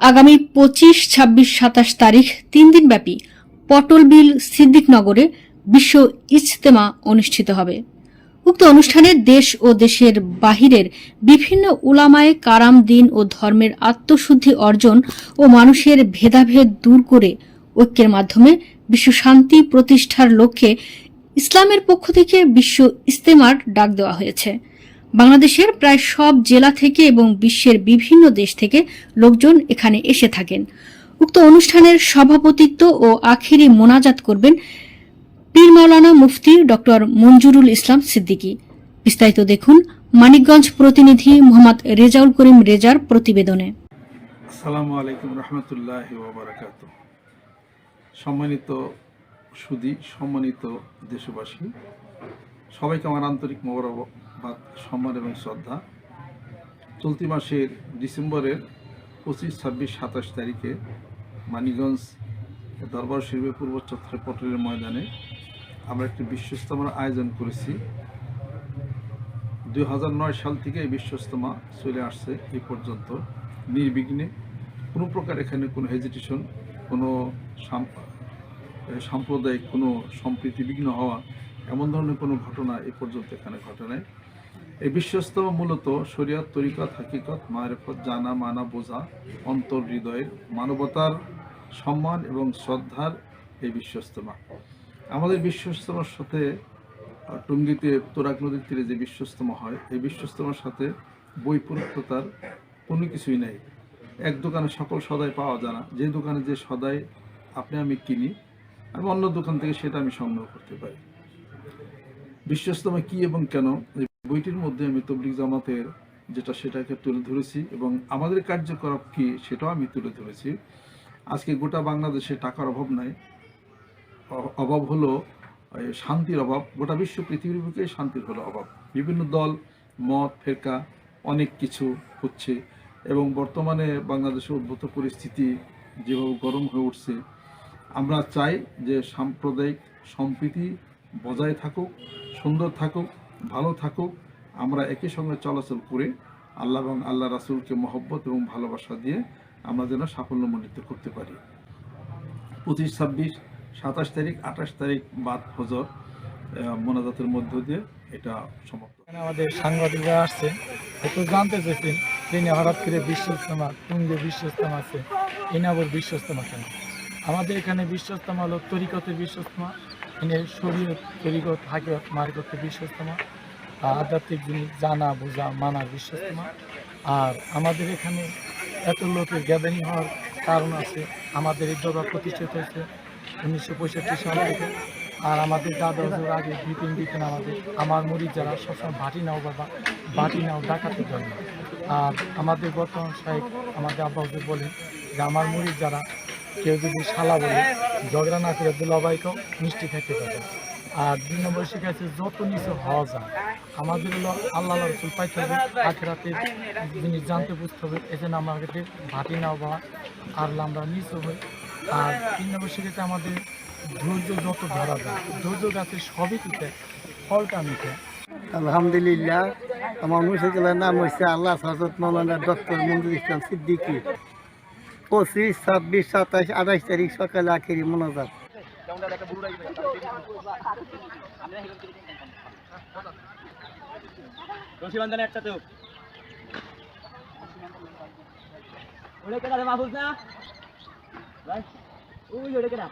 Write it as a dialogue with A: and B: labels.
A: আগামী পঁচিশ, ছাব্বিশ, সাতাশ তারিখ তিন দিনব্যাপী পটলবিল সিদ্দিকনগরে বিশ্ব ইজতেমা অনুষ্ঠিত হবে। উক্ত অনুষ্ঠানে দেশ ও দেশের বাহিরের বিভিন্ন উলামায়ে কারাম দিন ও ধর্মের আত্মশুদ্ধি অর্জন ও মানুষের ভেদাভেদ দূর করে ঐক্যের মাধ্যমে বিশ্ব শান্তি প্রতিষ্ঠার লক্ষ্যে ইসলামের পক্ষ থেকে বিশ্ব ইস্তেমার ডাক দেওয়া হয়েছে। বাংলাদেশের প্রায় সব জেলা থেকে এবং বিশ্বের বিভিন্ন দেশ থেকে লোকজন এখানে এসে থাকেন। উক্ত অনুষ্ঠানের সভাপতিত্ব ও আখেরি মোনাজাত করবেন পীর মাওলানা মুফতি ডক্টর মঞ্জুরুল ইসলাম সিদ্দিকী। বিস্তারিত দেখুন মানিকগঞ্জ প্রতিনিধি মোহাম্মদ রেজাউল করিম রেজার প্রতিবেদনে।
B: আসসালামু আলাইকুম রহমতুল্লাহ ওবরাকাত সম্মানিত সুদী, সম্মানিত দেশবাসী, সবাইকে আমার আন্তরিক মোবারকবাদ সম্মান এবং শ্রদ্ধা। চলতি মাসের ডিসেম্বরের পঁচিশ, ছাব্বিশ, সাতাশ তারিখে মানিগঞ্জ দরবার শরীফের পূর্ব চত্বরে ময়দানে আমরা একটি বিশ্বস্তমার আয়োজন করেছি। দুই নয় সাল থেকে এই বিশ্বস্তমা চলে আসছে এই পর্যন্ত। নির্বিঘ্নে কোনো প্রকার এখানে কোনো হেজিটেশন কোনো সাম- সাম্প্রদায়িক কোনো সম্প্রীতি বিঘ্ন হওয়া এমন ধরনের কোনো ঘটনা এ পর্যন্ত এখানে ঘটে নাই। এই বিশ্বস্তমা মূলত শরীয়ত, তরিকত, হাকিকত মারেফত জানা, মানা, বোঝা, অন্তর, হৃদয়ের মানবতার সম্মান এবং শ্রদ্ধার এই বিশ্বস্তমা আমাদের বিশ্বস্তমার সাথে টঙ্গীতে তোরাক নদীর তীরে যে বিশ্বস্তমা হয়, এই বিশ্বস্তমার সাথে বৈপরীত্যতার কোনো কিছুই নেই। এক দোকানে সকল সদাই পাওয়া যায় না। যে দোকানে যে সদাই আপনি আমি কিনি, আমি অন্য দোকান থেকে সেটা আমি সংগ্রহ করতে পারি। বিশ্বস্তমা কি এবং কেন? এই বইটির মধ্যে আমি তবলিক জামাতের যেটা সেটাকে তুলে ধরেছি এবং আমাদের কার্যকলাপ কি সেটাও আমি তুলে ধরেছি। আজকে গোটা বাংলাদেশে টাকার অভাব নাই। অভাব হলো শান্তির অভাব। গোটা বিশ্ব পৃথিবীর বুকে শান্তির হলো অভাব। বিভিন্ন দল, মত, ফেরকা, অনেক কিছু হচ্ছে এবং বর্তমানে বাংলাদেশের উদ্ভূত পরিস্থিতি যেভাবে গরম হয়ে উঠছে, আমরা চাই যে সাম্প্রদায়িক সম্প্রীতি বজায় থাকুক। সুন্দর থাকুক, ভালো থাকুক, আমরা একই সঙ্গে চলাচল করে, আল্লাহ এবং আল্লাহ রাসুলকে মহব্বত এবং ভালোবাসা দিয়ে আমরা যেন সাফল্যমণ্ডিত করতে পারি। পঁচিশ ছাব্বিশ, সাতাশ তারিখ, আঠাশ তারিখ বাদ ফজর মোনাজাতের মধ্য দিয়ে এটা সমাপ্ত।
C: আমাদের সাংবাদিকরা আসছে, একটু জানতে চেয়েছেন তিনি হঠাৎ করে বিশ্ব ইস্তেমা তুঙ্গে বিশ্ব ইস্তেমা আছে ইনাবর বিশ্ব ইস্তেমা কেন? আমাদের এখানে বিশ্বস্তমা হলো তরিকতের বিশ্ব এনে তরিকত হাকিয়ত মারিকতের বিশ্ব ইস্তেমা আর আধ্যাত্মিক জিনিস জানা, বোঝা মানার বিশ্ব ইস্তেমা আর আমাদের এখানে এত লোকের গ্যাদারিং হওয়ার কারণ আছে। আমাদের এই দরবার প্রতিষ্ঠিত হয়েছে উনিশশো পঁয়ষট্টি সাল থেকে। আর আমাদের দাদা হুজুর আগে বিপিন বিপিন আমাদের। আমার মুড়ির যারা সবসময় বাটি নাও বাবা বাটি নাও ডাকাতে জন্য। আর আমাদের বর্তমান সাহেব আমাদের আব্বা বলেন যে, আমার মুড়ির যারা কেউ যদি শালা বলে, ঝগড়া না করে দুলাবাইকেও মিষ্টি খেতে পারে। আর দুই নম্বর শিখাচ্ছে যত নিচে হওয়া যায়, আমাদের হলো আল্লাহ রসুল পাইতে হবে, আখেরাতে জিনিস জানতে বুঝতে হবে, এই আমাদের ভাটি নাও বা আর আমরা নিচু হই আর তিন নম্বর শিখেছে আমাদের ধৈর্য যত ধরা যায়, ধৈর্য গাছে সবই কিতে ফলটা মিঠে
D: আলহামদুলিল্লাহ, আমার মুর্শিদুল্লাহ নাম হচ্ছে আল্লাহ হজরত মৌলানা ডক্টর মঞ্জুর ইসলাম সিদ্দিকী। পঁচিশ, ছাব্বিশ সাতাশ আঠাশ তারিখ সকালে আখেরি মোনাজাত।
E: ওটা কেনা মাহফুজ না ওই ওটা কেনা